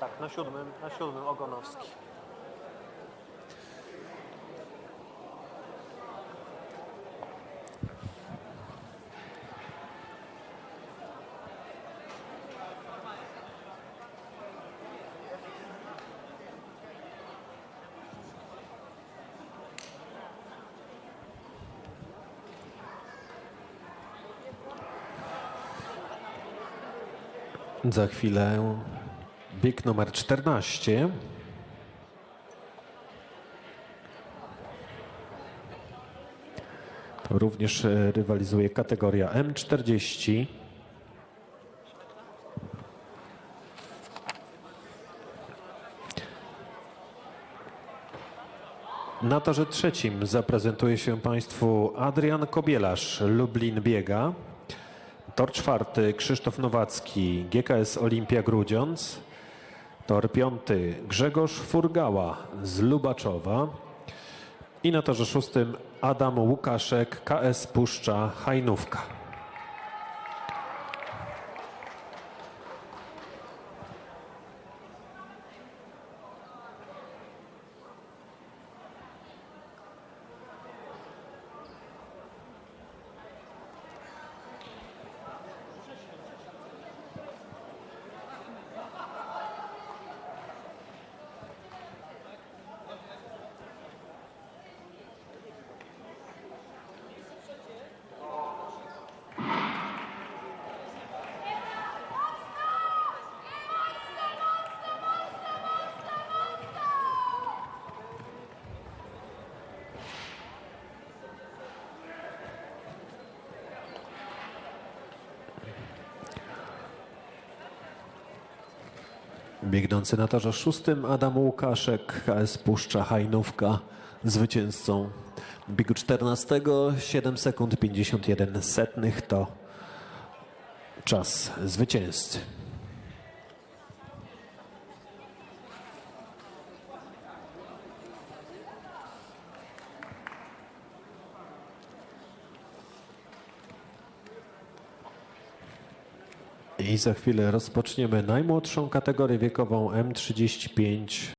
Tak, na siódmym, na siódmym Ogonowski. Za chwilę bieg numer 14. To również e, rywalizuje kategoria M40. Na torze trzecim zaprezentuje się Państwu Adrian Kobielarz, Lublin Biega. Tor czwarty Krzysztof Nowacki, GKS Olimpia Grudziądz. Tor piąty Grzegorz Furgała z Lubaczowa. I na torze szóstym Adam Łukaszek, KS Puszcza Hajnówka. Biegnący na torze szóstym Adam Łukaszek, KS Puszcza Hajnówka, zwycięzcą biegu 14, 7 sekund 51 setnych to czas zwycięzcy. I za chwilę rozpoczniemy najmłodszą kategorię wiekową M35